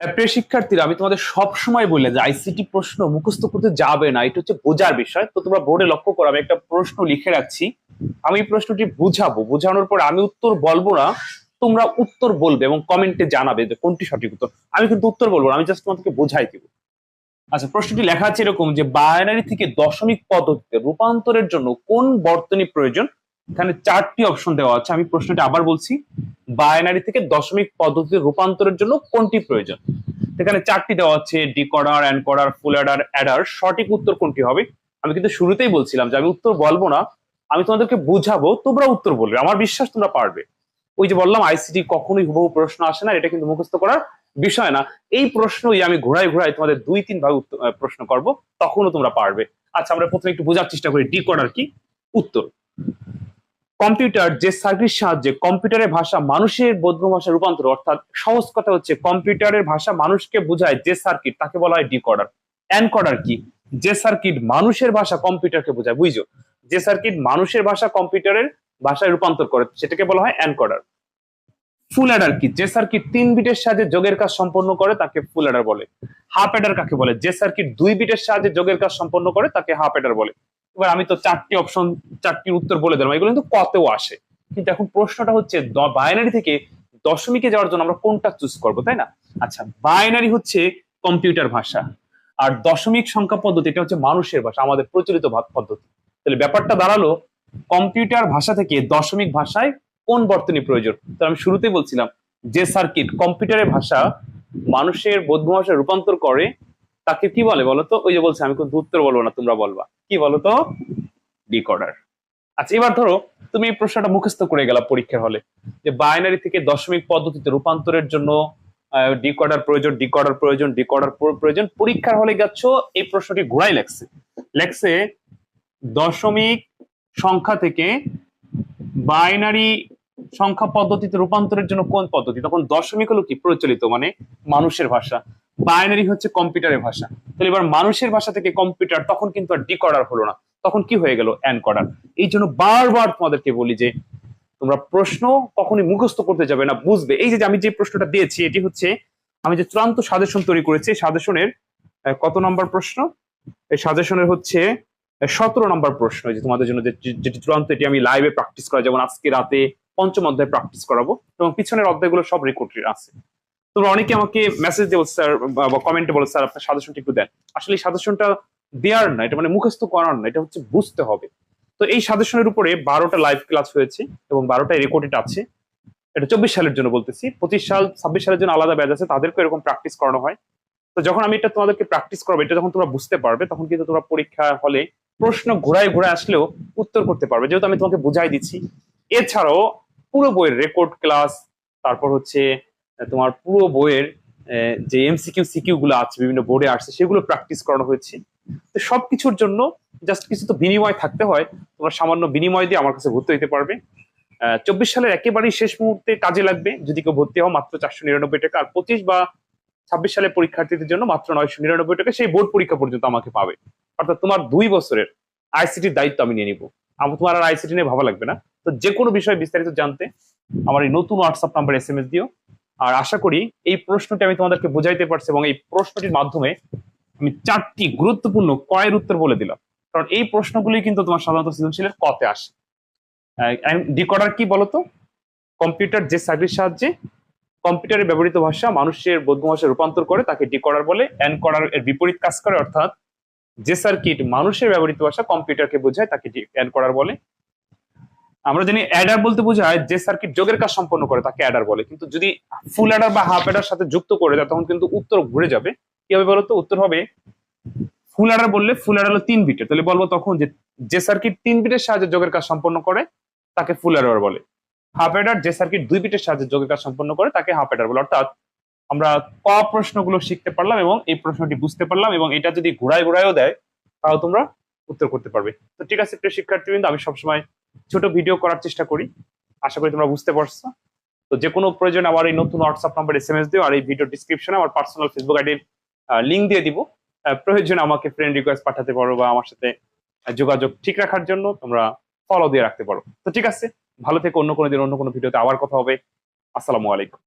প্রিয় শিক্ষার্থীরা, আমি তোমাদের সব সময় বলে যে আইসিটি প্রশ্ন মুখস্থ করতে যাবে না, এটা হচ্ছে বোঝার বিষয়। তো তোমরা বোর্ডে লক্ষ্য করো, আমি একটা প্রশ্ন লিখে রাখছি। আমি প্রশ্নটি বুঝাবো। বোঝানোর পর আমি উত্তর বলব না, তোমরা উত্তর বলবে এবং কমেন্টে জানাবে যে কোনটি সঠিক উত্তর। আমি কিন্তু উত্তর বলব না, আমি জাস্ট তোমাদেরকে বোঝাই দিব। আচ্ছা প্রশ্নটি লেখা আছে এরকম যে বাইনারি থেকে দশমিক পদ্ধতিতে রূপান্তরের জন্য কোন বর্তনী প্রয়োজন? এখানে চারটি অপশন দেওয়া আছে। আমি প্রশ্নটি আবার বলছি বাইনারি থেকে দশমিক পদ্ধতিতে রূপান্তরের জন্য কোনটি প্রয়োজন? এখানে চারটি দেওয়া আছে ডিকডার অ্যানকডার ফুল অ্যাডার অ্যাডার সঠিক উত্তর কোনটি হবে? আমি কিন্তু শুরুতেই বলছিলাম যে আমি উত্তর বলব না, আমি তোমাদেরকে বুঝাবো, তোমরা উত্তর বলবে, আমার বিশ্বাস তোমরা পারবে। ওই যে বললাম আইসিটি কখনোই হুবহু প্রশ্ন আসে না, এটা কিন্তু মুখস্থ করার বিষয় না। এই প্রশ্নই আমি ঘোরাই ঘোরাই তোমাদের দুই, তিন ভাবে প্রশ্ন করব, তখনও তোমরা পারবে। আচ্ছা আমরা প্রথমে একটু বোঝার চেষ্টা করি ডিকডার কি? উত্তর। কম্পিউটার যে সার্কিট সাহায্যে কম্পিউটারের ভাষা মানুষের বোধ ভাষা রূপান্তর, অর্থাৎ সহজ কথা হচ্ছে কম্পিউটারের ভাষা মানুষকে বোঝায় যে সার্কিট তাকে বলা হয় ডিকডার এনকডার কি? যে সার্কিট মানুষের ভাষা কম্পিউটারকে বোঝায়, বুঝছ? যে সার্কিট মানুষের ভাষা কম্পিউটারের ভাষায় রূপান্তর করে, সেটাকে বলা হয় এনকডার ফুল অ্যাডার কি? যে সার্কিট তিন বিটের সাহায্যে যোগের কাজ সম্পন্ন করে, তাকে ফুল অ্যাডার বলে। হাফ অ্যাডার কাকে বলে? যে সার্কিট দুই বিটের সাহায্যে যোগের কাজ সম্পন্ন করে, তাকে হাফ অ্যাডার বলে। এবার আমি তো চারটি অপশন চারটি উত্তর বলে দিলাম। এগুলো কিন্তু কতেও আসে। কিন্তু এখন প্রশ্নটা হচ্ছে বাইনারি থেকে দশমিকে যাওয়ার জন্য আমরা কোনটা চুজ করব, তাই না? আচ্ছা বাইনারি হচ্ছে কম্পিউটার ভাষা, আর দশমিক সংখ্যা পদ্ধতি, এটা হচ্ছে মানুষের ভাষা, আমাদের প্রচলিত পদ্ধতি। তাহলে ব্যাপারটা দাঁড়াল কম্পিউটার ভাষা থেকে দশমিক ভাষায় কোন বর্তনী প্রয়োজন? তো আমি শুরুতেই বলছিলাম, যে সার্কিট কম্পিউটারের ভাষা মানুষের বোধ ভাষায় রূপান্তর করে তাকে কি বলে বলতো? ওই যে বলছে, আমি কিন্তু উত্তর বলব না, তোমরা বলবা। কি বলতো? ডিকডার আচ্ছা এবার ধরো, তুমি এই প্রশ্নটা মুখস্থ করে গেলা পরীক্ষার হলে, যে বাইনারি থেকে দশমিক পদ্ধতিতে রূপান্তরের জন্য ডিকডার প্রয়োজন ডিকডার প্রয়োজন ডিকডার প্রয়োজন, পরীক্ষার হলে গেছ, এই প্রশ্নটি ঘোরাই লেখছে। লেখছে, দশমিক সংখ্যা থেকে বাইনারি সংখ্যা পদ্ধতিতে রূপান্তরের জন্য কোন পদ্ধতি? তখন দশমিক হলো কি? প্রচলিত মানে মানুষের ভাষা। বাইনারি হচ্ছে কম্পিউটারের ভাষা। তাহলে এবার মানুষের ভাষা থেকে কম্পিউটার তখন কিন্তু আর ডিকডার হলো না। তখন কি হয়ে গেল? এনকডার এই জন্য বারবার তোমাদেরকে বলি যে, তোমরা প্রশ্ন কখনই মুখস্থ করতে যাবে না, বুঝবে। এই যে আমি যে প্রশ্নটা দিয়েছি, এটি হচ্ছে, আমি যে চূড়ান্ত সাজেশন তৈরি করেছি সাজেশনের কত নম্বর প্রশ্ন? এই সাজেশনের হচ্ছে সতেরো নম্বর প্রশ্ন। যে, তোমাদের জন্য যেটি চূড়ান্ত এটি আমি লাইভে প্র্যাকটিস করা, যেমন আজকে রাতে পঞ্চম অধ্যায় প্র্যাকটিস করাবো, এবং পিছনের অধ্যায়গুলো সব রেকর্ড আছে। তোমরা অনেকে আমাকে মেসেজ দিয়ে দেবো স্যার, বা কমেন্টে বলো, স্যার, আপনার সাজেশনটা একটু দেন। আসলে এই সাজেশনটা দেওয়ার না, এটা মানে মুখস্থ করার না, এটা হচ্ছে বুঝতে হবে। তো এই সাজেশনের উপরে বারোটা লাইভ ক্লাস হয়েছে এবং বারোটা রেকর্ডেড আছে। এটা চব্বিশ সালের জন্য বলতেছি। পঁচিশ সাল, ছাব্বিশ সালের জন্য আলাদা ব্যাচ আছে তাদেরকে এরকম প্র্যাকটিস করানো হয়। তো যখন আমি এটা তোমাদেরকে প্র্যাকটিস করব, এটা যখন তোমরা বুঝতে পারবে, তখন কিন্তু তোমরা পরীক্ষা হলে প্রশ্ন ঘোরায় ঘোরায় আসলেও উত্তর করতে পারবে। যেহেতু আমি তোমাকে বুঝাই দিচ্ছি। এছাড়াও পুরো বইয়ের রেকর্ড ক্লাস তারপর হচ্ছে তোমার পুরো বইয়ের যে এমসিকিউ সিকিউ গুলো আছে, বিভিন্ন বোর্ডে আসছে, সেগুলো প্র্যাকটিস করানো হয়েছে। তো সবকিছুর জন্য জাস্ট কিছু তো বিনিময় থাকতে হয়, তোমরা সামান্য বিনিময় দিয়ে আমার কাছে ভর্তি হতে পারবে। চব্বিশ সালের একেবারেই শেষ মুহূর্তে কাজে লাগবে, যদি কেউ ভর্তি হও মাত্র চারশো নিরানব্বই টাকা, আর পঁচিশ বা ছাব্বিশ সালের পরীক্ষার্থীদের জন্য মাত্র নয়শো নিরানব্বই টাকা সেই বোর্ড পরীক্ষা পর্যন্ত আমাকে পাবে। অর্থাৎ তোমার দুই বছরের আইসিটির দায়িত্ব আমি নিয়ে নিবো। আমার তোমার আর আইসিটি নিয়ে ভাবা লাগবে না। তো যে কোনো বিষয়ে বিস্তারিত জানতে আমার এই নতুন WhatsApp number S M S দিও। আর আশা করি এই প্রশ্নটি আমি তোমাদেরকে বোঝাইতে পারছি এবং এই প্রশ্নটির মাধ্যমে আমি চারটি গুরুত্বপূর্ণ কয়ের উত্তর বলে দিলাম। কারণ এই প্রশ্নগুলি কিন্তু তোমার সাধারণত সৃজনশীলের কতে আসে। ডিকডার কি বলতো? কম্পিউটার যে সার্ভিস সাহায্যে কম্পিউটারে ব্যবহৃত ভাষা মানুষের বোধ ভাষায় রূপান্তর করে, তাকে ডিকডার বলে, এনকডার এর বিপরীত কাজ করে, অর্থাৎ যে সার্কিট মানুষের ব্যবহৃত ভাষা কম্পিউটারকে বোঝায়, তাকে এনকডার বলে। আমরা জানি অ্যাডার বলতে বোঝায় যে সার্কিট যোগের কাজ সম্পন্ন করে, তাকে অ্যাডার বলে। কিন্তু যদি ফুল অ্যাডার বা হাফ অ্যাডার সাথে যুক্ত করে দেয়, তখন কিন্তু উত্তর ঘুরে যাবে। কি হবে বলতো? উত্তর হবে ফুল অ্যাডার বললে ফুল অ্যাডার হলো তিন বিটের তাহলে বলব তখন যে যে সার্কিট তিন বিটের সাহায্যে যোগের কাজ সম্পন্ন করে, তাকে ফুল অ্যাডার বলে। হাফ অ্যাডার যে সার্কিট দুই বিটের সাহায্যে যোগের কাজ সম্পন্ন করে, তাকে হাফ অ্যাডার বলে। অর্থাৎ আমরা ক প্রশ্নগুলো শিখতে পারলাম এবং এই প্রশ্নটি বুঝতে পারলাম এবং এটা যদি ঘোরায় ঘোরায়ও দেয়, তাও তোমরা উত্তর করতে পারবে। তো ঠিক আছে প্রিয় শিক্ষার্থীবৃন্দ, আমি সবসময় ছোট ভিডিও করার চেষ্টা করি। আশা করি তোমরা বুঝতে পারছ। তো যে কোনো প্রয়োজন আমার এই নতুন WhatsApp number S M S দিও আর এই ভিডিও ডিসক্রিপশনে আমার পার্সোনাল ফেসবুক আইডির লিঙ্ক দিয়ে দিব। প্রয়োজন আমাকে ফ্রেন্ড রিকোয়েস্ট পাঠাতে পারো বা আমার সাথে যোগাযোগ ঠিক রাখার জন্য তোমরা ফলো দিয়ে রাখতে পারো। তো ঠিক আছে, ভালো থেকে, অন্য কোনো দিন, অন্য কোনো ভিডিওতে আবার কথা হবে। আসসালামু আলাইকুম।